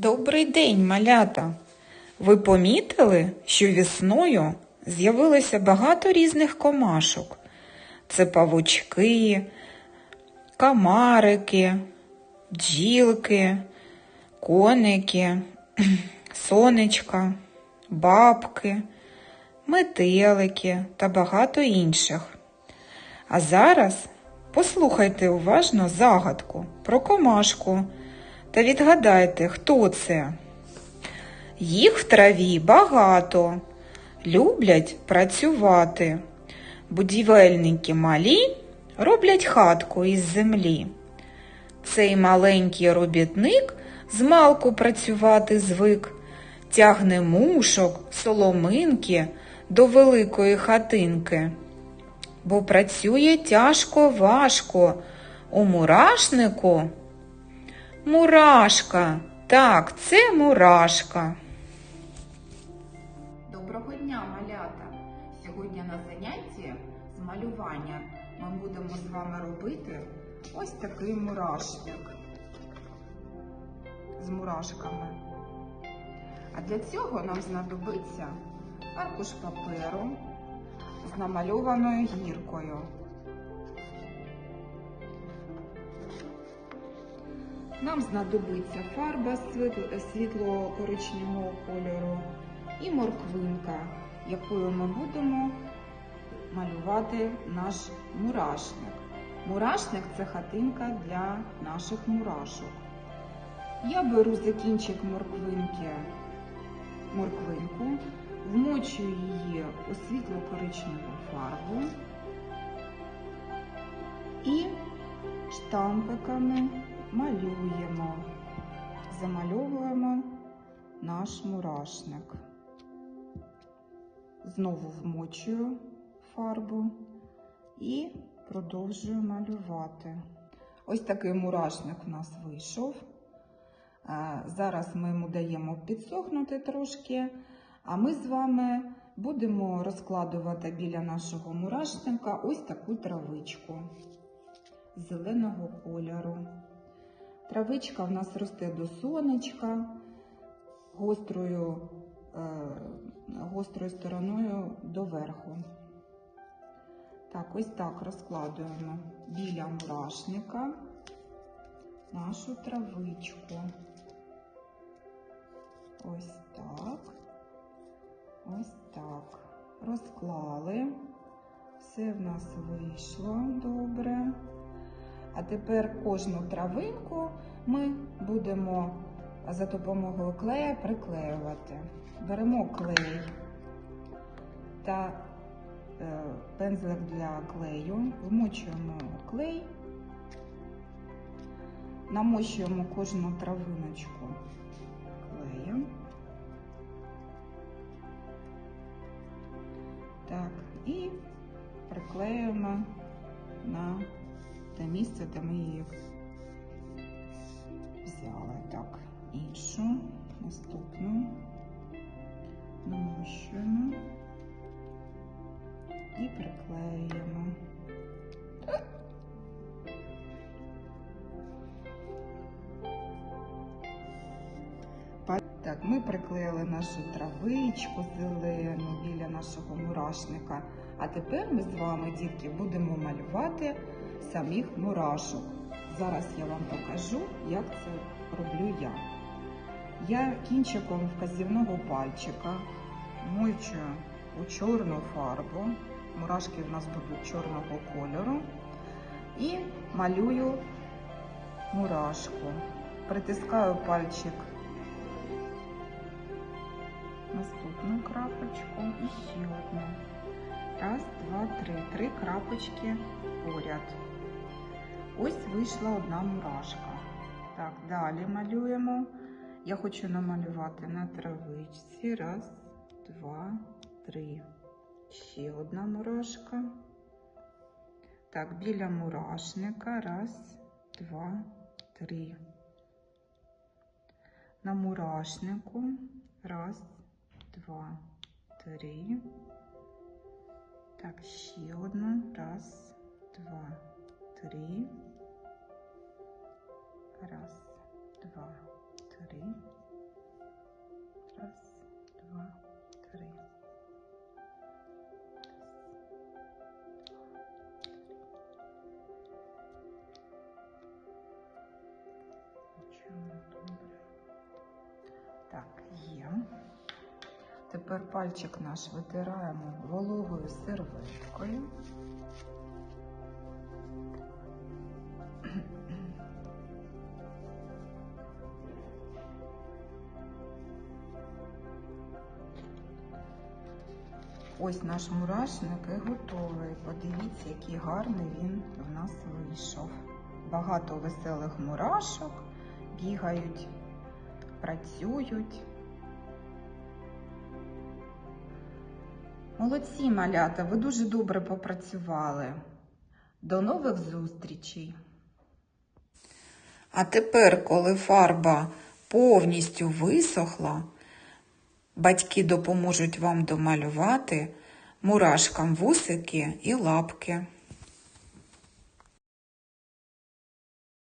Добрий день, малята! Ви помітили, що весною з'явилося багато різних комашок. Це павучки, камарики, бджілки, коники, сонечка, бабки, метелики та багато інших. А зараз послухайте уважно загадку про комашку та відгадайте, хто це. Їх в траві багато, люблять працювати. Будівельники малі роблять хатку із землі. Цей маленький робітник змалку працювати звик, тягне мушок, соломинки до великої хатинки. Бо працює тяжко важко у мурашнику. Мурашка. Так, це мурашка. Доброго дня, малята! Сьогодні на занятті з малювання ми будемо з вами робити ось такий мурашник з мурашками. А для цього нам знадобиться аркуш паперу з намальованою гіркою. Нам знадобиться фарба світло- світло-коричневого кольору і морквинка, якою ми будемо малювати наш мурашник. Мурашник це хатинка для наших мурашок. Я беру за кінчик морквинки морквинку, вмочую її у світло-коричневу фарбу і штампиками малюємо, замальовуємо наш мурашник. Знову вмочую фарбу і продовжую малювати. Ось такий мурашник у нас вийшов. Е, Зараз ми йому даємо підсохнути трошки, а ми з вами будемо розкладувати біля нашого мурашника ось таку травичку зеленого кольору. Травичка в нас росте до сонечка гострою, е, гострою стороною доверху. Так, ось так розкладуємо біля мурашника нашу травичку. Ось так. Ось так. Розклали. Все в нас вийшло добре. А тепер кожну травинку ми будемо за допомогою клея приклеювати. Беремо клей та е, пензлик для клею, вмочуємо клей, намощуємо кожну травиночку клеєм. Так, і приклеюємо на те місце, де ми її взяли. Так, іншу, наступну намощуємо і приклеюємо. Так, ми приклеїли нашу травичку зелену біля нашого мурашника. А тепер ми з вами, дітки, будемо малювати самих мурашок. Зараз я вам покажу, як це роблю я. Я кінчиком вказівного пальчика мочу у чорну фарбу. Мурашки в нас будуть чорного кольору. І малюю мурашку. Притискаю пальчик наступну крапочку і ще одну. Раз, два, три. Три крапочки поряд. Вийшла одна мурашка. Так, далі малюємо. Я хочу намалювати на травичці. Раз, два, три. Ще одна мурашка. Так, біля мурашника. Раз, два, три. На мурашнику. Раз, два, три. Так, ще одну. Раз, два, три. Раз, два, три. Раз, два, три. Чому добре? Так, є. Тепер пальчик наш витираємо вологою серветкою. Ось наш мурашник і готовий. Подивіться, який гарний він в нас вийшов. Багато веселих мурашок бігають, працюють. Молодці, малята, ви дуже добре попрацювали. До нових зустрічей! А тепер, коли фарба повністю висохла, батьки допоможуть вам домалювати мурашкам вусики і лапки.